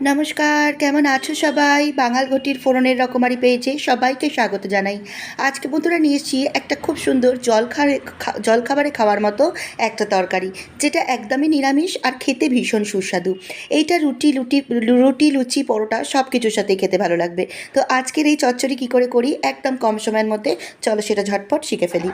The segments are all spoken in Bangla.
নমস্কার, কেমন আছো সবাই? বাঙাল ঘটির ফোড়নের রকমারি পেয়েছে সবাইকে স্বাগত জানাই। আজকে বন্ধুরা নিয়ে এসেছি একটা খুব সুন্দর জল জলখাবারে খাওয়ার মতো একটা তরকারি, যেটা একদমই নিরামিষ আর খেতে ভীষণ সুস্বাদু। এইটা রুটি, লুটি রুটি, লুচি, পরোটা সব কিছুর সাথে খেতে ভালো লাগবে। তো আজকের এই চচ্চড়ি কী করে করি? একদম কম সময়ের মধ্যে চলো সেটা ঝটপট শিখে ফেলি।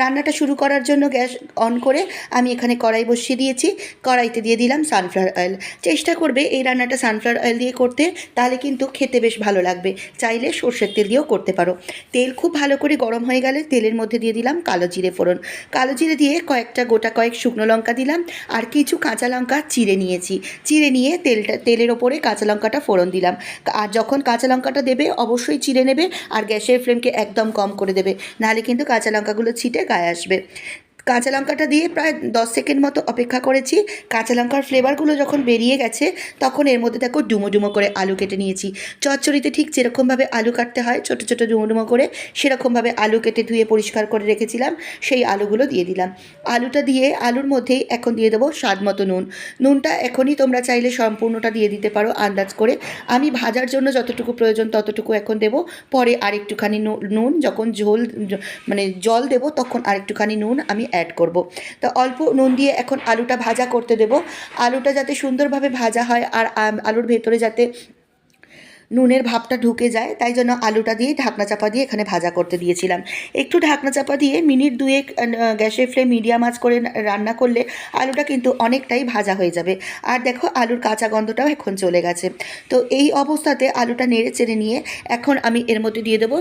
রান্নাটা শুরু করার জন্য গ্যাস অন করে আমি এখানে কড়াই বসিয়ে দিয়েছি। কড়াইতে দিয়ে দিলাম সানফ্লাওয়ার অয়েল। চেষ্টা করবে এই রান্নাটা সানফ্লাওয়ার অয়েল দিয়ে করতে, তাহলে কিন্তু খেতে বেশ ভালো লাগবে। চাইলে সর্ষের তেল দিয়েও করতে পারো। তেল খুব ভালো করে গরম হয়ে গেলে তেলের মধ্যে দিয়ে দিলাম কালো জিরে ফোড়ন। কালো জিরে দিয়ে কয়েকটা গোটা কয়েক শুকনো লঙ্কা দিলাম, আর কিছু কাঁচা লঙ্কা চিড়ে নিয়েছি। চিড়ে নিয়ে তেলটা, তেলের ওপরে কাঁচা লঙ্কাটা ফোড়ন দিলাম। আর যখন কাঁচা লঙ্কাটা দেবে, অবশ্যই চিড়ে নেবে, আর গ্যাসের ফ্লেমকে একদম কম করে দেবে। নাহলে কিন্তু কাঁচা লঙ্কাগুলো ছিটে গায়ে আসবে। কাঁচা লঙ্কাটা দিয়ে প্রায় দশ সেকেন্ড মতো অপেক্ষা করেছি। কাঁচা লঙ্কার ফ্লেভারগুলো যখন বেরিয়ে গেছে, তখন এর মধ্যে দেখো ডুমো ডুমো করে আলু কেটে নিয়েছি। চচ্চড়িতে ঠিক যেরকমভাবে আলু কাটতে হয়, ছোটো ছোটো ডুমো ডুমো করে সেরকমভাবে আলু কেটে ধুয়ে পরিষ্কার করে রেখেছিলাম, সেই আলুগুলো দিয়ে দিলাম। আলুটা দিয়ে, আলুর মধ্যেই এখন দিয়ে দেবো স্বাদ মতো নুন। নুনটা এখনই তোমরা চাইলে সম্পূর্ণটা দিয়ে দিতে পারো আন্দাজ করে। আমি ভাজার জন্য যতটুকু প্রয়োজন ততটুকু এখন দেবো। পরে আরেকটুখানি নুন, যখন ঝোল মানে জল দেবো, তখন আরেকটুখানি নুন আমি অ্যাড করব। তো অল্প নুন দিয়ে এখন আলুটা ভাজা করতে দেব আলুটা যাতে সুন্দরভাবে ভাজা হয় আর আলুর ভেতরে যাতে নুনের ভাবটা ঢুকে যায়, তাই জন্য আলুটা দিয়ে ঢাকনা চাপা দিয়ে এখানে ভাজা করতে দিয়েছিলাম। একটু ঢাকনা চাপা দিয়ে মিনিট দুয়েক গ্যাসের ফ্লেম মিডিয়াম আঁচ করে রান্না করলে আলুটা কিন্তু অনেকটাই ভাজা হয়ে যাবে। আর দেখো, আলুর কাঁচা গন্ধটাও এখন চলে গেছে। তো এই অবস্থাতে আলুটা নেড়ে চেড়ে নিয়ে এখন আমি এর মধ্যে দিয়ে দেবো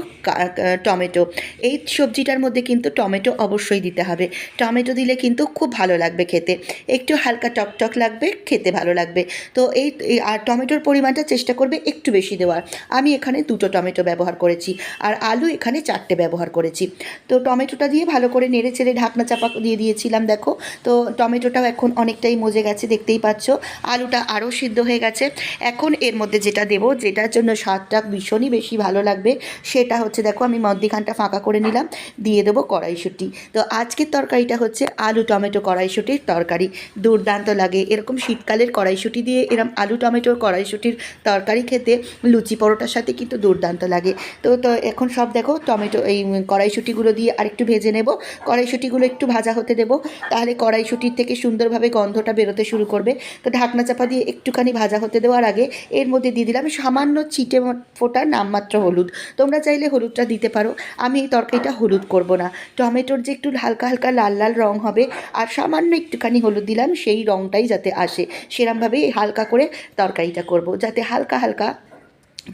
টমেটো। এই সবজিটার মধ্যে কিন্তু টমেটো অবশ্যই দিতে হবে। টমেটো দিলে কিন্তু খুব ভালো লাগবে খেতে। একটু হালকা টকটক লাগবে, খেতে ভালো লাগবে। তো এই, আর টমেটোর পরিমাণটা চেষ্টা করবে একটু বেশি দেওয়ার। আমি এখানে দুটো টমেটো ব্যবহার করেছি আর আলু এখানে চারটে ব্যবহার করেছি। তো টমেটোটা দিয়ে ভালো করে নেড়ে চেড়ে ঢাকনা চাপা দিয়ে দিয়েছিলাম, দেখো। তো টমেটোটাও এখন অনেকটাই মজে গেছে, দেখতেই পাচ্ছ। আলুটা আরও সিদ্ধ হয়ে গেছে। এখন এর মধ্যে যেটা দেবো, যেটার জন্য স্বাদটা ভীষণই বেশি ভালো লাগবে, সেটা হচ্ছে, দেখো, আমি মদ্দিখানটা ফাঁকা করে নিলাম, দিয়ে দেবো কড়াইশুঁটি। তো আজকের তরকারিটা হচ্ছে আলু টমেটো কড়াইশুঁটির তরকারি। দুর্দান্ত লাগে। এরকম শীতকালের কড়াইশুঁটি দিয়ে এরম আলু টমেটোর কড়াইশুঁটির তরকারি খেতে লুচি পরোটার সাথে কিন্তু দুর্দান্ত লাগে। তো তো এখন সব দেখো, টমেটো এই কড়াইশুটিগুলো দিয়ে আরেকটু ভেজে নেব। কড়াইশুটিগুলো একটু ভাজা হতে দেবো। তাহলে কড়াইশুটির থেকে সুন্দরভাবে গন্ধটা বেরোতে শুরু করবে। তো ঢাকনা চাপা দিয়ে একটুখানি ভাজা হতে দেওয়ার আগে এর মধ্যে দিয়ে দিলাম সামান্য চিটে ফোটা নামমাত্র হলুদ। তোমরা চাইলে হলুদটা দিতে পারো। আমি এই তরকারিটা হলুদ করব না। টমেটোর যে একটু হালকা হালকা লাল লাল রং হবে, আর সামান্য একটুখানি হলুদ দিলাম, সেই রংটাই যাতে আসে। সেরমভাবেই হালকা করে তরকারিটা করব, যাতে হালকা হালকা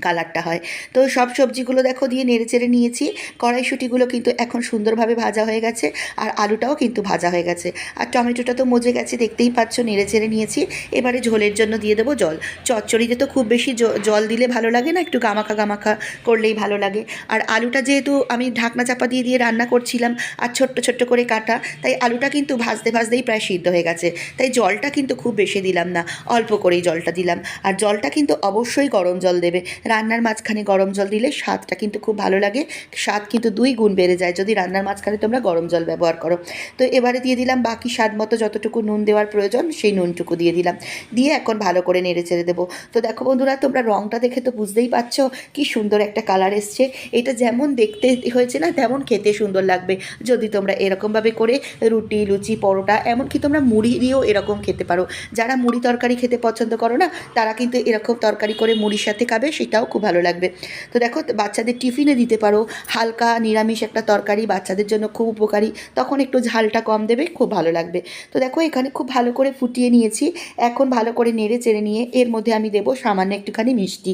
কালারটা হয়। তো সব সবজিগুলো দেখো দিয়ে নেড়ে চেড়ে নিয়েছি। কড়াইশুটিগুলো কিন্তু এখন সুন্দরভাবে ভাজা হয়ে গেছে আর আলুটাও কিন্তু ভাজা হয়ে গেছে। আর টমেটোটা তো মজে গেছে, দেখতেই পাচ্ছ, নেড়ে চেড়ে নিয়েছি। এবারে ঝোলের জন্য দিয়ে দেবো জল। চচ্চড়িতে তো খুব বেশি জল দিলে ভালো লাগে না, একটু গামাখা গামাখা করলেই ভালো লাগে। আর আলুটা যেহেতু আমি ঢাকনা চাপা দিয়ে দিয়ে রান্না করছিলাম আর ছোট্ট ছোট্ট করে কাটা, তাই আলুটা কিন্তু ভাজতে, ভাজতেই প্রায় সিদ্ধ হয়ে গেছে। তাই জলটা কিন্তু খুব বেশি দিলাম না, অল্প করেই জলটা দিলাম। আর জলটা কিন্তু অবশ্যই গরম জল দেবে। রান্নার মাঝখানে গরম জল দিলে স্বাদটা কিন্তু খুব ভালো লাগে। স্বাদ কিন্তু দুই গুণ বেড়ে যায় যদি রান্নার মাঝখানে তোমরা গরম জল ব্যবহার করো। তো এবারে দিয়ে দিলাম বাকি স্বাদ মতো যতটুকু নুন দেওয়ার প্রয়োজন সেই নুনটুকু দিয়ে দিলাম। দিয়ে এখন ভালো করে নেড়ে চেড়ে দেবো। তো দেখো বন্ধুরা, তোমরা রঙটা দেখে তো বুঝতেই পারছ কি সুন্দর একটা কালার এসছে। এটা যেমন দেখতে হয়েছে না, তেমন খেতে সুন্দর লাগবে। যদি তোমরা এরকমভাবে করে রুটি, লুচি, পরোটা, এমনকি তোমরা মুড়ি দিয়েও এরকম খেতে পারো। যারা মুড়ি তরকারি খেতে পছন্দ করো না, তারা কিন্তু এরকম তরকারি করে মুড়ির সাথে খাবে সেটাও খুব ভালো লাগবে। তো দেখো, বাচ্চাদের টিফিনে দিতে পারো। হালকা নিরামিষ একটা তরকারি বাচ্চাদের জন্য খুব উপকারী। তখন একটু ঝালটা কম দেবে, খুব ভালো লাগবে। তো দেখো, এখানে খুব ভালো করে ফুটিয়ে নিয়েছি। এখন ভালো করে নেড়ে চেড়ে নিয়ে এর মধ্যে আমি দেবো সামান্য একটুখানি মিষ্টি।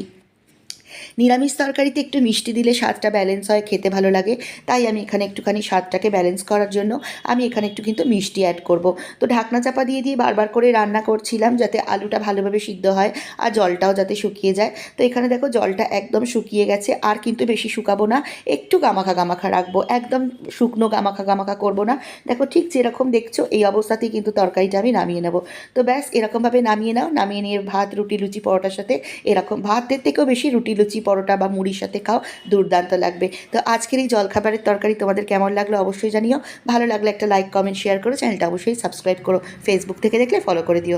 নিরামিষ তরকারিতে একটু মিষ্টি দিলে স্বাদটা ব্যালেন্স হয়, খেতে ভালো লাগে। তাই আমি এখানে একটুখানি স্বাদটাকে ব্যালেন্স করার জন্য আমি এখানে একটু কিন্তু মিষ্টি অ্যাড করব। তো ঢাকনা চাপা দিয়ে দিয়ে বারবার করে রান্না করছিলাম যাতে আলুটা ভালোভাবে সিদ্ধ হয় আর জলটাও যাতে শুকিয়ে যায়। তো এখানে দেখো জলটা একদম শুকিয়ে গেছে, আর কিন্তু বেশি শুকাবো না। একটু গামাখা গামাখা রাখব, একদম শুকনো গামাখা গামাখা করব না। দেখো ঠিক যেরকম দেখছ এই অবস্থাতেই কিন্তু তরকারিটা আমি নামিয়ে নেব। তো ব্যাস এরকমভাবে নামিয়ে নাও, নামিয়ে নিয়ে ভাত, রুটি, লুচি, পরোটার সাথে এরকম, ভাতের থেকেও বেশি রুটি, লুচি পরোটা বা মুড়ির সাথে খাও, দুর্দান্ত লাগবে। তো আজকের এই জলখাবারের তরকারি তোমাদের কেমন লাগল অবশ্যই জানিও। ভালো লাগলে একটা লাইক কমেন্ট শেয়ার করো। চ্যানেলটা অবশ্যই সাবস্ক্রাইব করো। ফেসবুক থেকে দেখলে ফলো করে দিও।